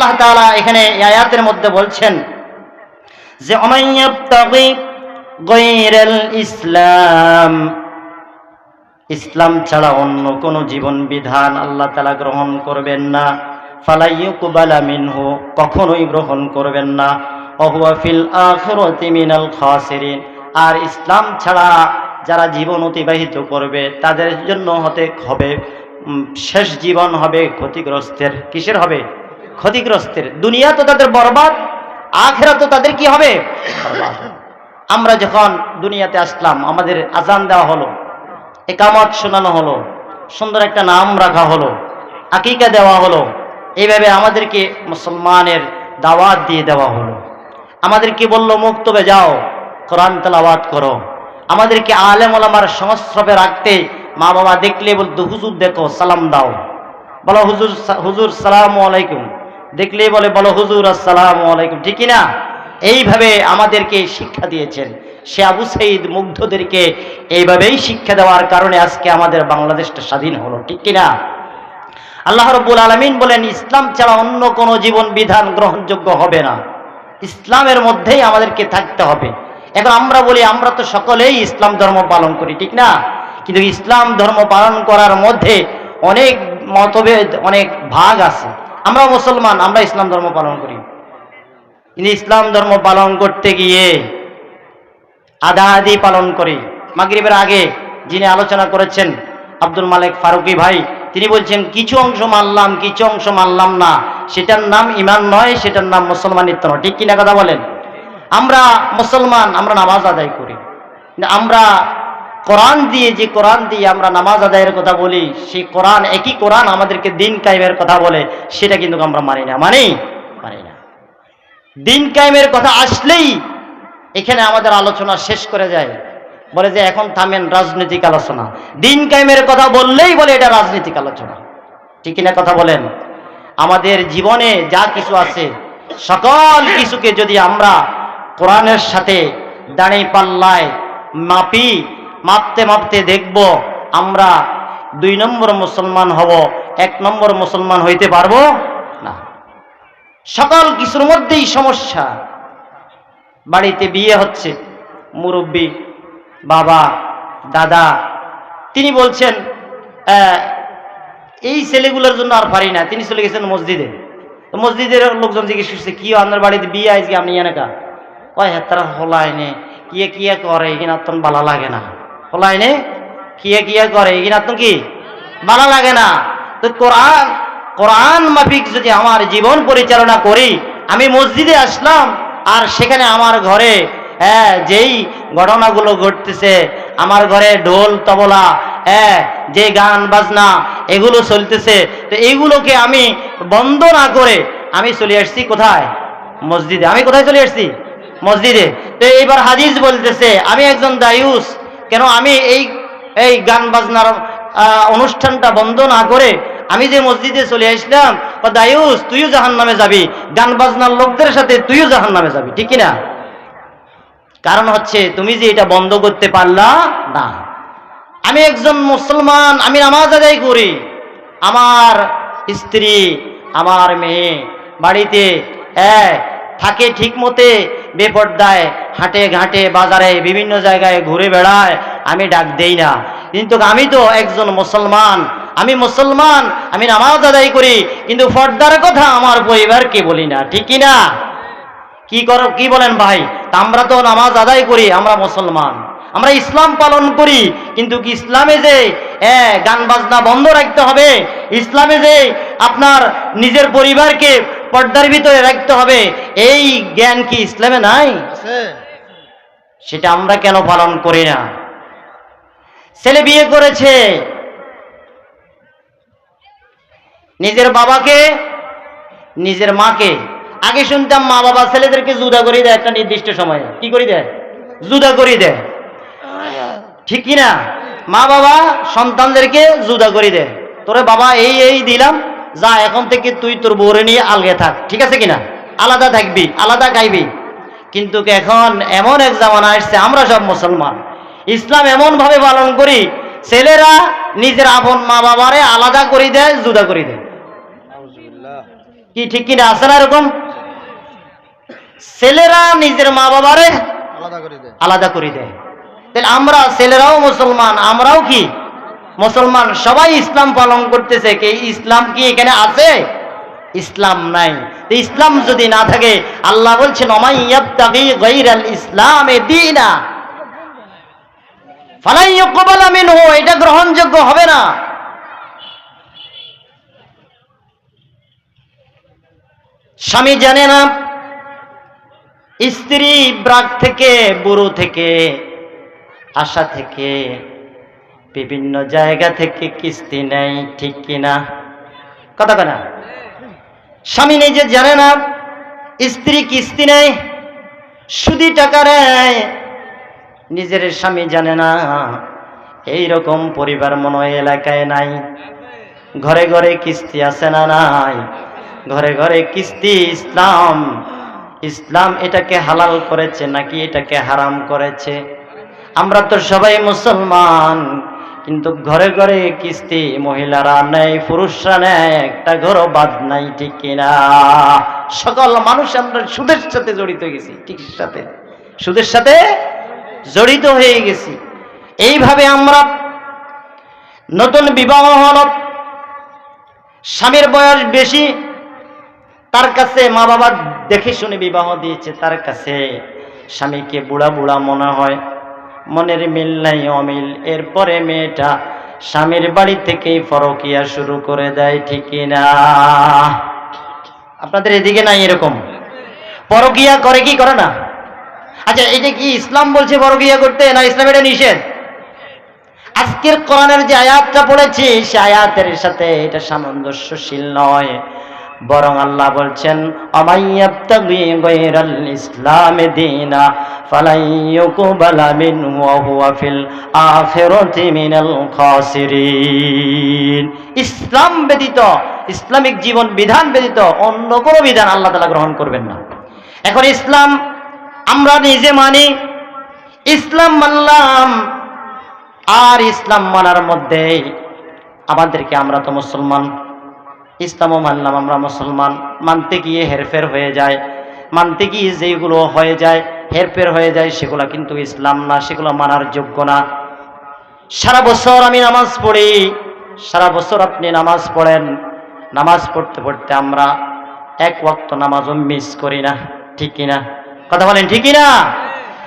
আল্লাহ তাআলা এখানে আয়াতের মধ্যে বলছেন যে ইসলাম ইসলাম ছাড়া অন্য কোন জীবন বিধান আল্লাহ তালা গ্রহণ করবেন না। ফালাইয়ুকবালা মিনহু, কখনোই গ্রহণ করবেন না। অহুয়া ফিল আখিরাতি মিনাল খাসিরিন, আর ইসলাম ছাড়া যারা জীবন অতিবাহিত করবে, তাদের জন্য হতে হবে শেষ জীবন হবে ক্ষতিগ্রস্তের। কিসের হবে? ক্ষতিগ্রস্তের। দুনিয়া তো তাদের বরবাদ, আখেরা তো তাদের কি হবে? আমরা যখন দুনিয়াতে আসলাম, আমাদের আজান দেওয়া হলো, একামত শোনানো হলো, সুন্দর একটা নাম রাখা হলো, আকিকা দেওয়া হলো, এইভাবে আমাদেরকে মুসলমানের দাওয়াত দিয়ে দেওয়া হলো। আমাদেরকে বলল মুক্তবে যাও, কোরআন তেলাওয়াত করো। আমাদেরকে আলেম ওলামার সংস্রবে রাখতে মা বাবা দেখলে বলতো, হুজুর দেখো, সালাম দাও। বলো, হুজুর হুজুর, সালাম আলাইকুম। দেখলেই বলে, বলো, হুজুর, আসসালাম আলাইকুম। ঠিকই না এইভাবে আমাদেরকে শিক্ষা দিয়েছেন। সে আবু সাইদ মুগ্ধদেরকে এইভাবেই শিক্ষা দেওয়ার কারণে আজকে আমাদের বাংলাদেশটা স্বাধীন হলো। ঠিক কিনা? আল্লাহ রব্বুল আলমিন বলেন, ইসলাম ছাড়া অন্য কোনো জীবন বিধান গ্রহণযোগ্য হবে না। ইসলামের মধ্যেই আমাদেরকে থাকতে হবে। এখন আমরা বলি, আমরা তো সকলেই ইসলাম ধর্ম পালন করি, ঠিক না? কিন্তু ইসলাম ধর্ম পালন করার মধ্যে অনেক মতভেদ, অনেক ভাগ আছে। আমরা মুসলমান, আমরা ইসলাম ধর্ম পালন করি। ইসলাম ধর্ম পালন করতে গিয়ে আধা আধি পালন করি। মাগরিবের আগে যিনি আলোচনা করেছেন আব্দুল মালিক ফারুকি ভাই, তিনি বলছেন, কিছু অংশ মানলাম, কিছু অংশ মানলাম না। সেটার নাম ইমান নয়, সেটার নাম মুসলমানিত্ব নয়। ঠিক কিনা কথা বলেন? আমরা মুসলমান, আমরা নামাজ আদায় করি। আমরা কোরআন দিয়ে যে কোরআন দিয়ে আমরা নামাজ আদায়ের কথা বলি, সেই কোরআন, একই কোরআন আমাদেরকে দিন কায়েমের কথা বলে, সেটা কিন্তু আমরা মানি না। মানি? মানি না। দিন কায়েমের কথা আসলেই এখানে আমাদের আলোচনা শেষ করে যায়। বলে যে এখন থামেন রাজনৈতিক আলোচনা। দিন কায়েমের কথা বললেই বলে এটা রাজনৈতিক আলোচনা। ঠিক না কথা বলেন? আমাদের জীবনে যা কিছু আছে, সকল কিছুকে যদি আমরা কোরআনের সাথে দাঁড়িয়ে পাল্লায় মাপি মাপতে মাপতে দেখব আমরা দুই নম্বর মুসলমান হব, এক নম্বর মুসলমান হইতে পারব না। সকল কিছুর মধ্যেই সমস্যা। বাড়িতে বিয়ে হচ্ছে, মুরব্বী, বাবা, দাদা, তিনি বলছেন এই ছেলেগুলোর জন্য আর পারি না। তিনি চলে গেছেন মসজিদে। তো মসজিদের লোকজন জিজ্ঞেস করছে, কি আপনার বাড়িতে বিয়ে আজকে? আপনি এনেকা? কয় হ্যাঁ তারা হলাইনে কিয়ে কিয়ে করে? এখানে তো ভালো লাগে না। হলাইনে কিয়ে কিয়ে করে এখানে তো কি ভালো লাগে না। তো কোরআন কোরআন মাফিক যদি আমার জীবন পরিচালনা করি, আমি মসজিদে আসলাম, আর সেখানে আমার ঘরে হ্যাঁ যেই ঘটনাগুলো ঘটতেছে, আমার ঘরে ঢোল, তবলা হ্যাঁ যে গান, বাজনা, এগুলো চলতেছে, তো এইগুলোকে আমি বন্ধ না করে আমি চলে আসছি কোথায়? মসজিদে। আমি কোথায় চলে আসছি? মসজিদে। তো এইবার হাদিস বলতেছে, আমি একজন দায়ুস কেন আমি এই এই গান বাজনার অনুষ্ঠানটা বন্ধ না করে আমি যে মসজিদে চলে আসলাম ও দায়ুস তুইও জাহান নামে যাবি। গান বাজনার লোকদের সাথে তুইও জাহান নামে যাবি, ঠিক না কারণ হচ্ছে তুমি যে এটা বন্ধ করতে পারলা না। আমি একজন মুসলমান, আমি নামাজ আদায় করি। আমার স্ত্রী, আমার মেয়ে বাড়িতে হ্যাঁ থাকে ঠিক মতে বেপর্দায় হাটে ঘাটে বাজারে বিভিন্ন জায়গায় ঘুরে বেড়ায়, আমি ডাক দেই না। কিন্তু আমি তো একজন মুসলমান, আমি মুসলমান, আমি নামাজ আদায় করি, কিন্তু ফর্দার কথা আমার পরিবারকে বলি না, ঠিক না? কি কর, কি বলেন ভাই? আমরা তো নামাজ আদায় করি, আমরা মুসলমান। আমরা ইসলাম পালন করি, কিন্তু কি ইসলামে যে গান বাজনা বন্ধ রাখতে হবে? ইসলামে যে আপনার নিজের পরিবারকে পর্দার ভিতরে রাখতে হবে, এই জ্ঞান কি ইসলামে নাই? সেটা আমরা কেন পালন করি না? ছেলে বিয়ে করেছে। নিজের বাবাকে, নিজের মাকে। আগে শুনতাম মা বাবা ছেলেদেরকে জুদা করে দেয় একটা নির্দিষ্ট সময়ে। কি করে দেয়? জুদা করে দেয়। ঠিক কি না মা বাবা সন্তানদেরকে জুদা করে দেয়। তোরে বাবা এই এই দিলাম, যা এখন থেকে তুই তোর বউরে নিয়ে আলগে থাক। ঠিক আছে কিনা? আলাদা থাকবি, আলাদা খাইবি। কিন্তু এখন এমন এক জামানা আসছে আমরা সব মুসলমান। ইসলাম এমন ভাবে পালন করি ছেলেরা নিজের আপন মা বাবারে আলাদা করে দেয় জুদা করে দেয়। কি ঠিক কিনা আছে না এরকম? ছেলেরা নিজের মা বাবারে আলাদা করে দেয়। আলাদা করে দেয়। তাহলে আমরা ছেলেরাও মুসলমান আমরাও কি? মুসলমান সবাই ইসলাম পালন করতেছে কি ইসলাম কি এখানে আছে? ইসলাম নাই। ইসলাম যদি না থাকে, আল্লাহ বলছেন ইসলামে এটা গ্রহণযোগ্য হবে না। স্বামী জানে না, স্ত্রী ব্রাক থেকে, বুড়ো থেকে, আশা থেকে, বিভিন্ন জায়গা থেকে কিস্তি নেয়, ঠিক কিনা? কথা কেনা স্বামী নিজে জানে না, স্ত্রী কিস্তি নেয় সুদি টাকা নেয়, নিজের স্বামী জানে না। এই রকম পরিবার মনে এলাকায় নাই। ঘরে ঘরে কিস্তি আছে না নাই? ঘরে ঘরে কিস্তি, ইসলাম। ইসলাম এটাকে হালাল করেছে নাকি এটাকে হারাম করেছে? আমরা তো সবাই মুসলমান। কিন্তু ঘরে ঘরে কিস্তি, মহিলারা নেয়, পুরুষরা নেয়, একটা ঘরও বাদ নাই, ঠিক কিনা? সকল মানুষ আমরা সুদের সাথে জড়িত গেছি, ঠিক সাথে। সুদের সাথে জড়িত হয়ে গেছি। এইভাবে আমরা নতুন বিবাহ হল স্বামীর বয়স বেশি, তার কাছে মা বাবা দেখে শুনে বিবাহ দিয়েছে, তার কাছে স্বামীকে বুড়া বুড়া মনে হয়। মনের মিল নাই, অমিল। এরপরে মেয়েটা স্বামীর বাড়ি থেকেই ফরকিয়া শুরু করে দেয় ঠিকই না আপনাদের এদিকে নাই এরকম? পরকিয়া করে কি করে না? আচ্ছা এটা কি ইসলাম বলছে পরকিয়া করতে, না ইসলাম এটা নিষেধ? আজকের কোরআনের যে আয়াতটা পড়েছি, সে আয়াতের সাথে এটা সামঞ্জস্যশীল নয়। বরং আল্লাহ বলছেন ইসলাম ব্যতীত, ইসলামিক জীবন বিধান ব্যতীত অন্য কোনো বিধান আল্লাহ তাআলা গ্রহণ করবেন না। এখন ইসলাম আমরা নিজে মানি, ইসলাম মানলাম, আর ইসলাম মানার মধ্যে আমাদেরকে আমরা তো মুসলমান। ইসলামও মানলাম আমরা মুসলমান। মানতে গিয়ে হেরফের হয়ে যায়। মানতে গিয়ে যেগুলো হয়ে যায়, হেরফের হয়ে যায়, সেগুলো কিন্তু ইসলাম না, সেগুলো মানার যোগ্য না। সারা বছর আমি নামাজ পড়ি, সারা বছর আপনি নামাজ পড়েন, নামাজ পড়তে পড়তে আমরা এক ওয়াক্ত নামাজও মিস করি না, ঠিক কিনা? কথা বলেন ঠিকই না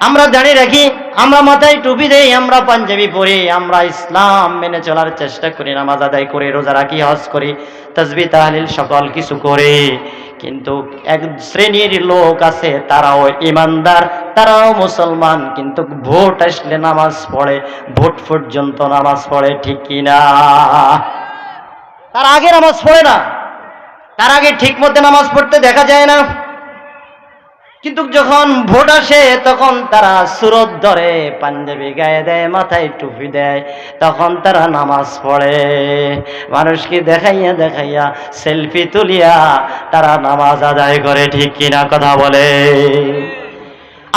আমরা দাঁড়িয়ে রাখি, আমরা মাথায় টুপি দেই, আমরা পাঞ্জাবি পরি, আমরা ইসলাম মেনে চলার চেষ্টা করি, নামাজ আদায় করি, রোজা রাখি, হজ করি, তসবি, তাহলিল, সকল কিছু করে। কিন্তু এক শ্রেণির লোক আছে, তারাও ইমানদার, তারাও মুসলমান, কিন্তু ভোট আসলে নামাজ পড়ে, ভোট পর্যন্ত নামাজ পড়ে, ঠিক কিনা তার আগে নামাজ পড়ে না, তার আগে ঠিক মধ্যে নামাজ পড়তে দেখা যায় না। কিন্তু যখন ভোট আসে, তখন তারা সুরত ধরে, পাঞ্জাবি গায়ে দেয়, মাথায় টুপি দেয়, তখন তারা নামাজ পড়ে। মানুষকে দেখাইয়া দেখাইয়া, সেলফি তুলিয়া তারা নামাজ আদায় করে, ঠিক কিনা কথা বলে।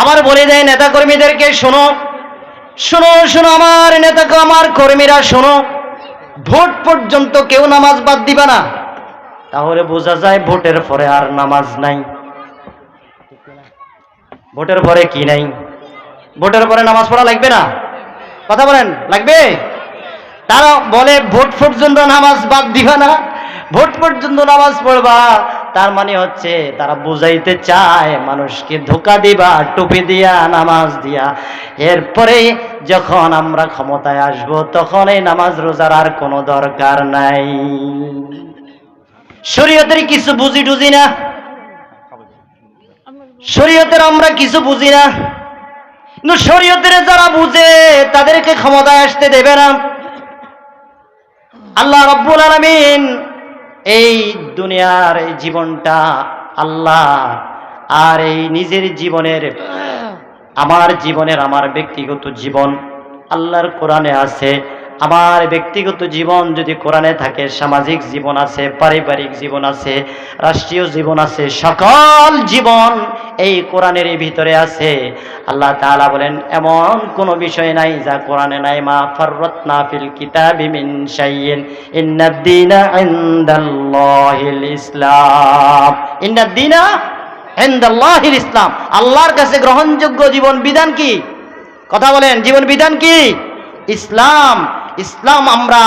আবার বলে দেয় নেতা কর্মীদেরকে শোনো শোনো শোনো আমার নেতা আমার কর্মীরা শোনো, ভোট পর্যন্ত কেউ নামাজ বাদ দিবে না। তাহলে বোঝা যায় ভোটের পরে আর নামাজ নাই। ভোটের পরে কি নাই? ভোটের পরে নামাজ পড়া লাগবে না? কথা বলেন, লাগবে? তারা বলে, ভোট পর্যন্ত নামাজ বাদ দিবা না। ভোট পর্যন্ত নামাজ পড়বা। তার মানে হচ্ছে, তারা বুঝাইতে চায়, মানুষকে ধোকা দিবা, টুপি দিয়া, নামাজ দিয়া। এরপরে যখন আমরা ক্ষমতায় আসব, তখন এই নামাজ রোজার আর কোনো দরকার নাই। শরীয়তের কিছু বুঝি টুজি না? শরীয়তের আমরা কিছু বুঝি না। কিন্তু শরীয়তের যারা বুঝে, তাদেরকে ক্ষমতায় আসতে দেবে না। আল্লাহ রব্বুল আলমিন এই দুনিয়ার এই জীবনটা আল্লাহ আর এই নিজের জীবনের, আমার জীবনের, আমার ব্যক্তিগত জীবন আল্লাহর কোরআনে আছে। আমার ব্যক্তিগত জীবন যদি কোরআনে থাকে, সামাজিক জীবন আছে, পারিবারিক জীবন আছে, রাষ্ট্রীয় জীবন আছে, সকল জীবন এই কোরআনের ভিতরে আছে। আল্লাহ তাআলা বলেন, এমন কোনো বিষয় নাই যা কোরআনে নাই, মা ফিল মিন শাইইন। ইন্নাদ ইসলাম। ইসলাম। আল্লাহর কাছে গ্রহণযোগ্য জীবন বিধান কি? কথা বলেন, জীবন বিধান কি? ইসলাম। ইসলাম আমরা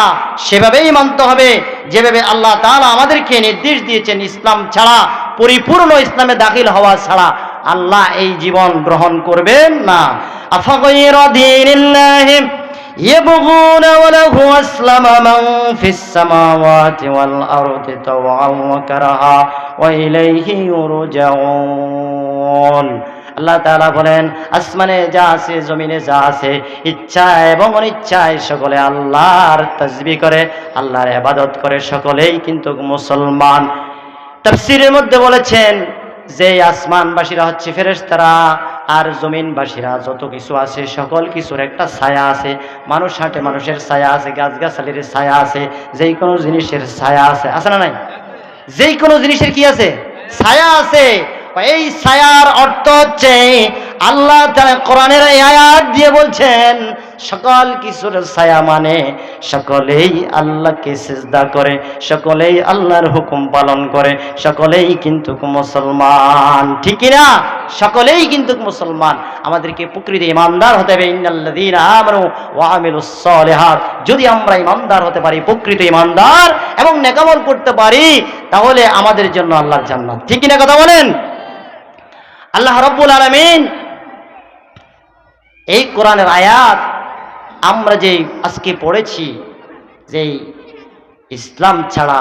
সেভাবেই মানতে হবে যেভাবে আল্লাহ তাআলা আমাদেরকে নির্দেশ দিয়েছেন ইসলাম ছাড়া পরিপূর্ণ ইসলামে দাখিল হওয়া ছাড়া আল্লাহ এই জীবন গ্রহণ করবেন না আফাগয়ির দীনিল্লাহি يبغون وله أسلم من في السماوات والأرض طوعا وكرها وإليه يرجعون আল্লাহ তালা বলেন, আসমানে যা আছে, জমিনে যা আছে ইচ্ছা এবং অনিচ্ছায় সকলে আল্লাহর তাসবিহ করে, আল্লাহর ইবাদত করে সকলেই কিন্তু মুসলমান। তফসিরের মধ্যে বলেছেন, যে আসমানবাসীরা হচ্ছে ফেরেশতারা, আর জমিনবাসীরা যত কিছু আছে, সকল কিছুর একটা ছায়া আছে। মানুষ হাঁটে মানুষের ছায়া আছে, গাছগাছালির ছায়া আছে যেই কোনো জিনিসের ছায়া আছে। আছে না নাই? যেই কোনো জিনিসের কি আছে? ছায়া আছে। এই ছায়ার অর্থ হচ্ছে আল্লাহ তারা কোরআনের আয়াত দিয়ে বলছেন, সকল কিছুর ছায়া মানে সকলেই আল্লাহকে সিজদা করে, সকলেই আল্লাহর হুকুম পালন করে, সকলেই কিন্তু মুসলমান। ঠিক না? সকলেই কিন্তু মুসলমান। আমাদেরকে প্রকৃতি ইমানদার হতে হবে। সালিহাত। যদি আমরা ইমানদার হতে পারি, প্রকৃত ইমানদার এবং নেকামল করতে পারি, তাহলে আমাদের জন্য আল্লাহর জান্নাত। ঠিক না কথা বলেন? আল্লাহ রব্বুল আলামিন এই কোরআনের আয়াত আমরা যে আজকে পড়েছি যে ইসলাম ছাড়া,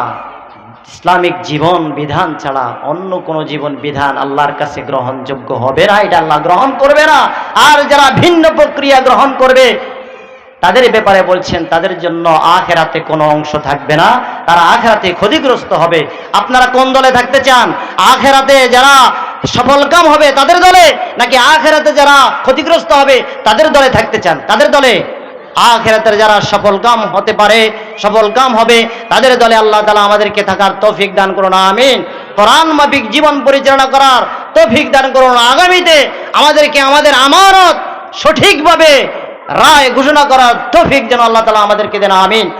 ইসলামিক জীবন বিধান ছাড়া অন্য কোনো জীবন বিধান আল্লাহর কাছে গ্রহণযোগ্য হবে না, এটা আল্লাহ গ্রহণ করবে না। আর যারা ভিন্ন প্রক্রিয়া গ্রহণ করবে, তাদের ব্যাপারে বলছেন, তাদের জন্য আখেরাতে কোনো অংশ থাকবে না, তারা আখেরাতে ক্ষতিগ্রস্ত হবে। আপনারা কোন দলে থাকতে চান? আখেরাতে যারা সফলকাম হবে তাদের দলে, নাকি আখেরাতে যারা ক্ষতিগ্রস্ত হবে তাদের দলে থাকতে চান? তাদের দলে? আখেরাতের যারা সফলকাম হতে পারে সফলকাম হবে, তাদের দলে আল্লাহ তালা আমাদেরকে থাকার তৌফিক দান করুন, আমিন। কোরআন মাফিক জীবন পরিচালনা করার তৌফিক দান করুন, আগামীতে আমাদেরকে আমাদের আমানত সঠিকভাবে রায় ঘোষণা করার তৌফিক যেন আল্লাহ তালা আমাদেরকে দেন, আমিন।